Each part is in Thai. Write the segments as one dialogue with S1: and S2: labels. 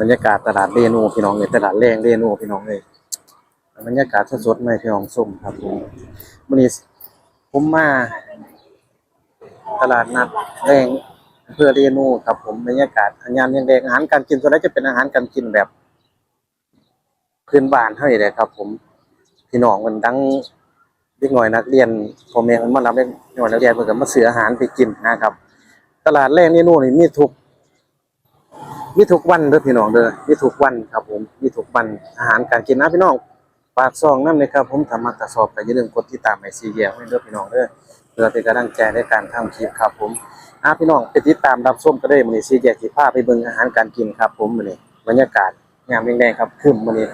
S1: บรรยากาศตลาดเรนูพี่น้องเลยตลาดแรงเรนูพี่น้องเลยบรรยากาศสดๆไหมพี่น้องส้มครับผมวันนี้ผมมาตลาดนัดแรงเพื่อเรนูครับผมบรรยากาศงานยังแดงอาหารการกินส่วนใหญ่จะเป็นอาหารการกินแบบพื้นบ้านเท่านี้แหละครับ ผมพี่น้องมันดังเด็กหน่อยนักเรียนพ่อแม่มันมารับเด็กหน่อยนักเรียนเพื่อมาซื้ออาหารไปกินนะครับ ตลาดแรงเรนูนี่มีทุก มีทุกวันเด้อพี่น้องเด้อมีทุกวันครับผมมีทุกวันอาหารการกินนะพี่น้องปากซองน้ำเลยครับผมทำมาตรสอบก็อย่าลืมกดติดตามให้ซีเยียให้เด้อพี่น้องเด้อเพื่อเป็นกำลังใจในการทำคลิปครับผมอะพี่น้องไปติดตามรับชมก็ได้มื้อนี้ซีเยียสิพาไปเบิ่งอาหารการกินครับผมมื้อนี้บรรยากาศยามแดงๆครับครึ้มมื้อนี้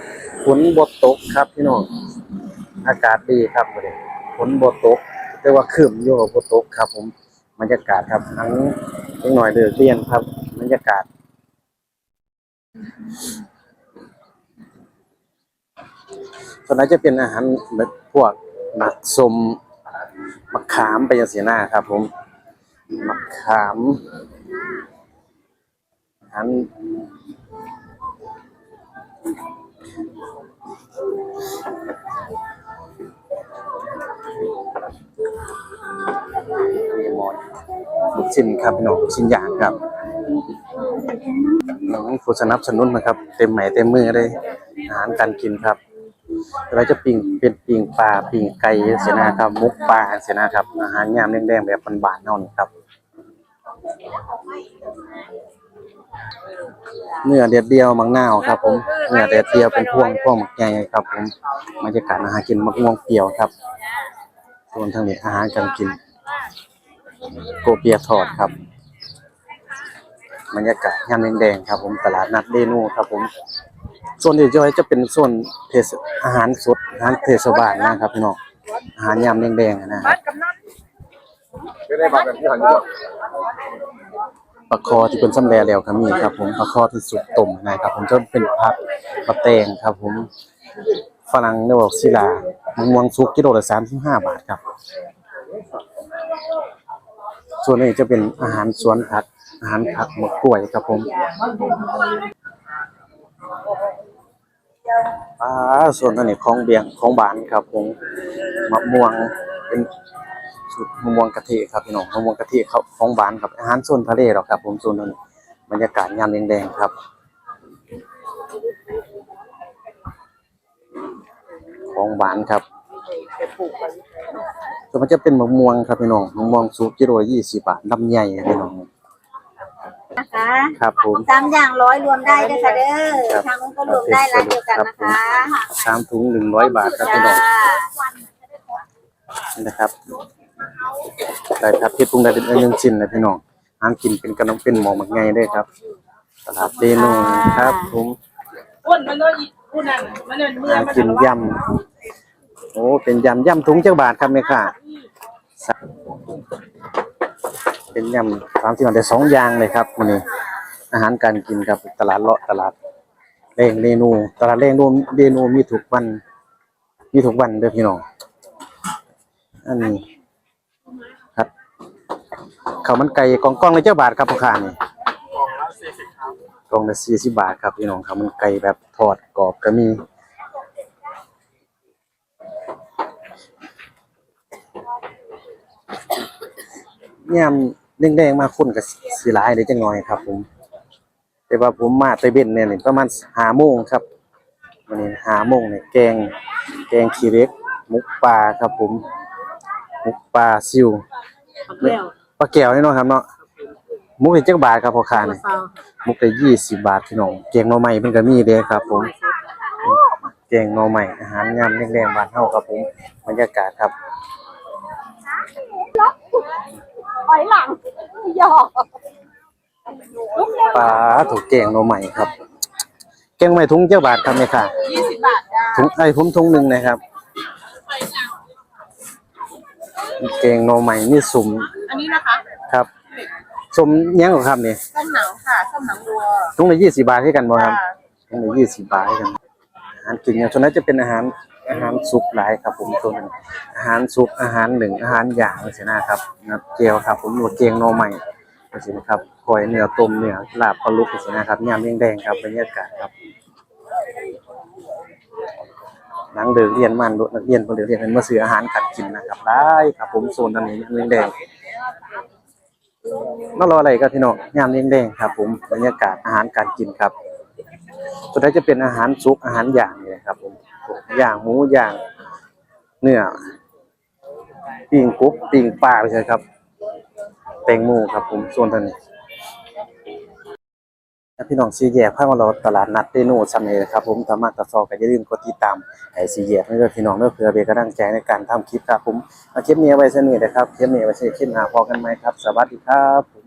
S1: ฝนบ่ตกครับพี่น้องอากาศดีครับมื้อนี้ฝนบ่ตกแต่ว่าครึ้มอยู่บ่ตกครับผมบรรยากาศครับทั้งเล็กน้อยเด้อดเรียนครับบรรยากาศ ส่วนนั้นจะเป็นอาหารแบบพวกหมักสมมะขามไปยังเสียหน้าครับ ผมมะขามอาหารลูกชิ้นครับพี่น้องลูกชิ้นย่างครับ น้องผู้สนับสนุนนะครับ เต็มไหมเต็มมือเลยอาหารการกินครับเราจะปิ้งเป็นปิ้งปลาปิ้งไก่เสนะครับมุกปลาเสนะครับ อาหารยามแดงๆแบบบานๆเท่านี้ครับ เนื้อเด็ดเดียวมังนาวครับ ผมเนื้อเด็ดเดียวเป็นพวงพวงหมักใหญ่ครับ ผมบรรยากาศอาหารกินมะม่วงเปรี้ยวครับส่วนทางนี้อาหารการกิน โกเปียทอดครับ บรรยากาศยามแดงๆครับผมตลาดนัดเดนูครับผมส่วนย่อยจะเป็นส่วนเทศอาหารสดอาหารเทศบาลนะครับพี่น้องอาหารยามแดงๆนะครับ
S2: ไม่ได้มาแบบที่หัน
S1: ปลาคอที่เป็นซ้ำแลแล้วก็มีครับ ผมปลาคอที่สุกต้มนะครับ ผมจะเป็นผักปลาแตงครับ ผมฝรั่งเรียกว่าศิลามะม่วงสุกกิโลละ35บาทครับ ส่วนนี้จะเป็นอาหารสวนผัก อาหารผักมะกล้วยครับผมอ่าส่วนตัวนี้ของเบียงของบานครับผมมะม่วงเป็นสูตรมะม่วงกะทิครับพี่น้องมะม่วงกะทิครับของบานครับอาหารส่วนทะเลหรอกครับ ผมส่วนนั้นบรรยากาศยามแดงๆครับ ของหวานครับส่วนมันจะเป็นมะม่วงครับพี่น้องมะม่วงสุกกิโลยี่สิบบาทลำใหญ่พี่น้อง
S3: นะคะ
S1: ครับผม
S3: สามอย่างร้อยรวมได้ด้วยค่ะเด้
S1: ครั
S3: อบทางนู้นก็รวมได้ร้านเดียวกันนะคะ
S1: สามถุงหนึ่งร้อยบาทครับ
S3: จ้า
S1: พี่น้องนี่นะครับได้ครับที่ปรุงได้เป็นอันยังชิ้นนะพี่น้องห้ามกินเป็นกระนมเป็นหมอหมักไงด้วยครับตลาดเดนูครับผม
S4: อ้วนมันเลยอ้วนนั่นมันเดินเมื่อ
S1: หา
S4: มัน
S1: กินยำโอ้เป็นยำยำถุงเจ้าบาทครับแม่ค่ะ เป็นยำสามสิบบาทแต่สองอย่างเลยครับวันนี้อาหารการกินครับตลาดเลาะตลาดเร่งเรนู ตลาดเร่งนูเรนูมีทุกวัน มีทุกวันเด้อพี่น้องอันนี้ครับข้าวมันไก่กล่องกล่องละเจ้าบาทครับพ่อค้านี่กล่องละสี่สิบบาทครับพี่น้องข้าวมันไก่แบบทอดกรอบก็มี ยามแดงๆมาคนก็สิหลายเลยจังหน่อยครับ ผม แต่ว่าผมมาแตะเบ็นเนี่ยนี่ประมาณห้าโมงครับวันนี้ห้าโมงเนี่ยแกงแกงขี้เหล็กหมุกปลาครับผมหมุกปลาซิวปลาแก้วนี่เนาะครับเนาะหมุกได้จักบาทครับพ่อค้านี่หมุกได้ยี่สิบบาทพี่น้องแกงหน่อไม้เพิ่นก็มีเด้ครับ ผมแกงหน่อไม้อาหารยามแดงๆบ้านเฮาครับผมบรรยากาศครับ
S3: ถ อยหลังหยอก
S1: ปลาถูกแกงหน่อใหม่ครับ แกงใหม่ถุงเจ้าบาทครับแม่ค่ะ
S4: ยี่สิบบาทจ้า
S1: ถุงไอ้ผมถุงหนึ่งนะครับ แกงหน่อใหม่นี่สุ่ม
S4: อันนี้นะคะ
S1: ครับสุ่มยังเหรอครับนี่
S4: ส้มหนังค่ะส้มหนังวัว
S1: ถุงละยี่สิบาทให้กันบ่ครับ
S4: จ้า
S1: ถุงละยี่สิบาทให้กันอาหารกินเนี่ยส่วนนั้นจะเป็นอาหาร อาหารซุปหลายครับผมส่วนนั้นอาหารซุปอาหารหนึ่งอาหารอย่างนี่สินะครับนะเจียวครับ ผมหนวดเจียงหน่ใหม่นี่สินะครับคก่อยเนื้อต้มเนื้อลาบปลาลุกจังซี่นะครับยามแดงครับบรรยากาศครับหนังเดินเรียนมันรถนักเรียนคนเดินเรียนเป็นมาซื้ออาหารการกินนะครับได้ครับ ผมโซนตอนนี้ยามแดงๆมารออะไรครับพี่น้องยามแดงครับ ผมบรรยากาศอาหารการกินครับสุดท้ายจะเป็นอาหารสุกอาหารอย่างนี่แหละครับผม อย่างหมูอย่างเนื้อปิ้งกุ๊บปิ้งปลาไปใช่ครับแตงโมครับผมโซนตอนนี้พี่น้องซีแยกพามาเราตลาดนัดเดโนซัมเนนะครับผมสามารถตัดซอก็อย่าลืมกดติดตามไอซีแยกนี่ด้วยพี่น้องเด้อเพื่อเป็นกำลังใจในการทำคลิปครับผมเอาคลิปนี้ไว้เสนอนะครับคลิปนี้ไว้เสนอคลิปหน้าพอกันไหมครับ สวัสดีครับผม